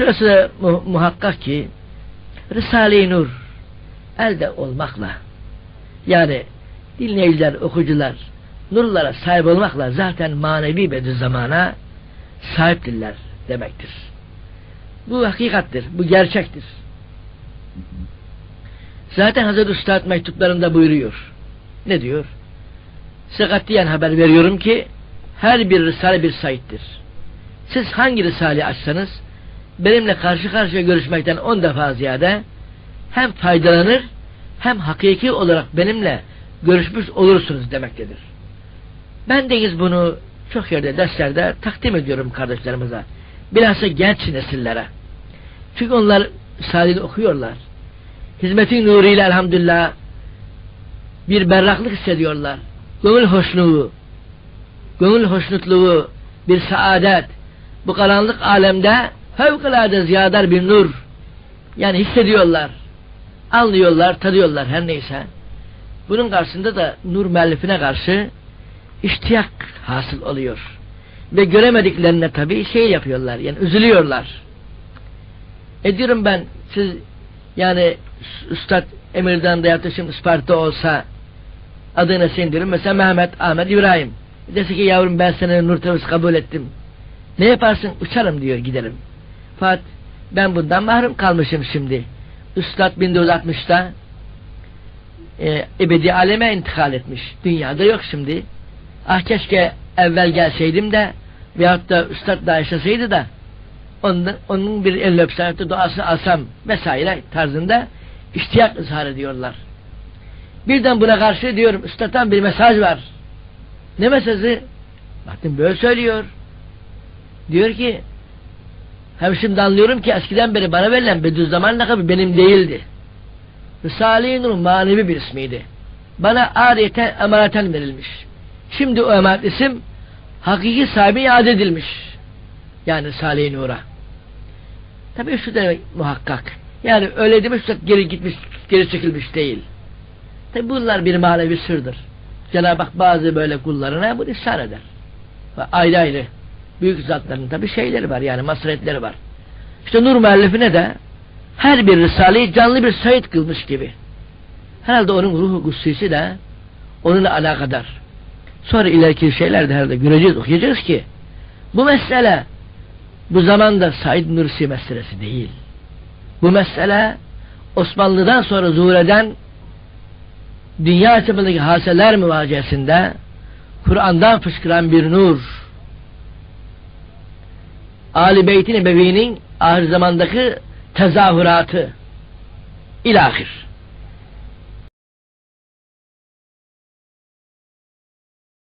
Şurası mu- muhakkak ki Risale-i Nur elde olmakla yani dinleyiciler, okuyucular nurlara sahip olmakla zaten manevi Bediüzzaman'a sahiptirler demektir. Bu hakikattir, bu gerçektir. Zaten Hazreti Üstad mektuplarında buyuruyor. Ne diyor? Size katiyen haber veriyorum ki her bir risale bir sayittir. Siz hangi risale açsanız benimle karşı karşıya görüşmekten on defa ziyade hem faydalanır hem hakiki olarak benimle görüşmüş olursunuz demektedir. Ben deniz bunu çok yerde derslerde takdim ediyorum kardeşlerimize. Bilhassa genç nesillere. Çünkü onlar Risale'yi okuyorlar. Hizmetin nuruyla elhamdülillah bir berraklık hissediyorlar. Gönül hoşluğu, gönül hoşnutluğu, bir saadet, bu karanlık alemde fevkalade ziyadar bir nur. Yani hissediyorlar, anlıyorlar, tadıyorlar her neyse. Bunun karşısında da nur müellifine karşı iştiyak hasıl oluyor. Ve göremediklerine tabi şey yapıyorlar, yani üzülüyorlar. E diyorum ben, siz yani Üstad Emir'den de ya da şimdi Isparta olsa adını sen diyorum. Mesela Mehmet, Ahmet, İbrahim. Dese ki yavrum ben seni nur kabul ettim. Ne yaparsın? Uçarım diyor giderim. Fakat ben bundan mahrum kalmışım şimdi. Üstad 1960'da e, ebedi aleme intikal etmiş. Dünyada yok şimdi. Ah keşke evvel gelseydim de veyahut da Üstad da yaşasaydı da onun, onun bir el öpsem, duasını alsam vesaire tarzında iştiyak ızhar ediyorlar. Birden buna karşı diyorum üstadtan bir mesaj var. Ne mesajı? Baktım böyle söylüyor. Diyor ki hem şimdi anlıyorum ki eskiden beri bana verilen Bediüzzaman lakabı benim değildi. Risale-i Nur manevi bir ismiydi. Bana adiyeten emaneten verilmiş. Şimdi o emanet isim hakiki sahibi iade edilmiş. Yani Risale-i Nur'a. Tabii şu demek muhakkak. Yani öyle demiş geri gitmiş, geri çekilmiş değil. Tabi bunlar bir manevi sırdır. Cenab-ı Hak bazı böyle kullarına bu ihsan eder. Ve ayrı ayrı büyük zatların tabi şeyleri var yani masretleri var. İşte Nur müellifine de her bir risaleyi canlı bir sayit kılmış gibi. Herhalde onun ruhu kutsisi de onunla alakadar. Sonra ileriki şeyler de herhalde göreceğiz, okuyacağız ki bu mesele bu zamanda Said Nursi meselesi değil. Bu mesele Osmanlı'dan sonra zuhur eden dünya çapındaki haseler müvacesinde Kur'an'dan fışkıran bir nur Ali Beyt'in Ebevi'nin ahir zamandaki tezahüratı ilahir.